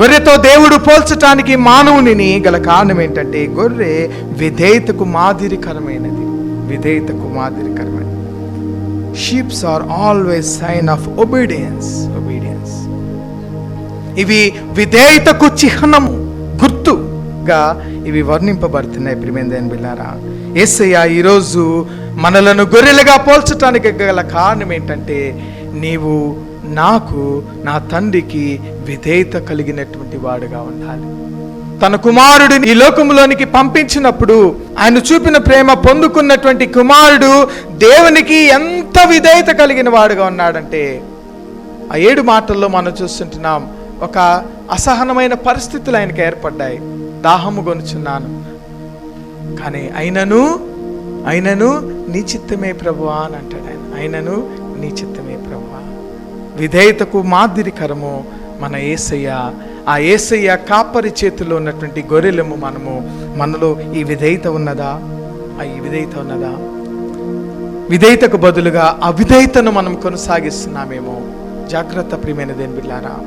గొర్రెతో దేవుడు పోల్చటానికి మానవునిని గల కారణం ఏంటంటే గొర్రె విధేయతకు మాదిరికరమైనది. విధేయతకు మాదిరికరమైనది. Sheeps are always sign of obedience obedience ఇవి విధేయతకు చిహ్నము గుర్తుగా ఇవి వర్ణింపబడుతున్నాయి ప్రిమేందైన బిల్లారా ఏసయ్య ఈరోజు మనలను గొర్రెలుగా పోల్చటానికి గల కారణం ఏంటంటే నీవు నాకు నా తండ్రికి విధేయత కలిగినటువంటి వాడుగా ఉండాలి. తన కుమారుడిని ఈ లోకంలోనికి పంపించినప్పుడు ఆయన చూపిన ప్రేమ పొందుకున్నటువంటి కుమారుడు దేవునికి ఎంత విధేయత కలిగిన వాడుగా ఉన్నాడంటే ఆ ఏడు మాటల్లో మనం చూస్తుంటున్నాం ఒక అసహనమైన పరిస్థితులు ఆయనకు ఏర్పడ్డాయి. దాహము కొనుచున్నాను కానీ అయినను అయినను నీ చిత్తమే ప్రభువా అని అంటాడు ఆయన. అయినను నీ చిత్తమే ప్రభువా. విధేయతకు మాదిరికరము మన ఏసయ్య. ఆ ఏసయ్య కాపరి చేతిలో ఉన్నటువంటి గొర్రెలము మనము మనలో ఈ విధేయత ఉన్నదా? ఆ ఈ విధేయత ఉన్నదా? విధేయతకు బదులుగా అవిధేయతను మనం కొనసాగిస్తున్నామేమో. జాగ్రత్త ప్రియమైన దేని బిల్లారా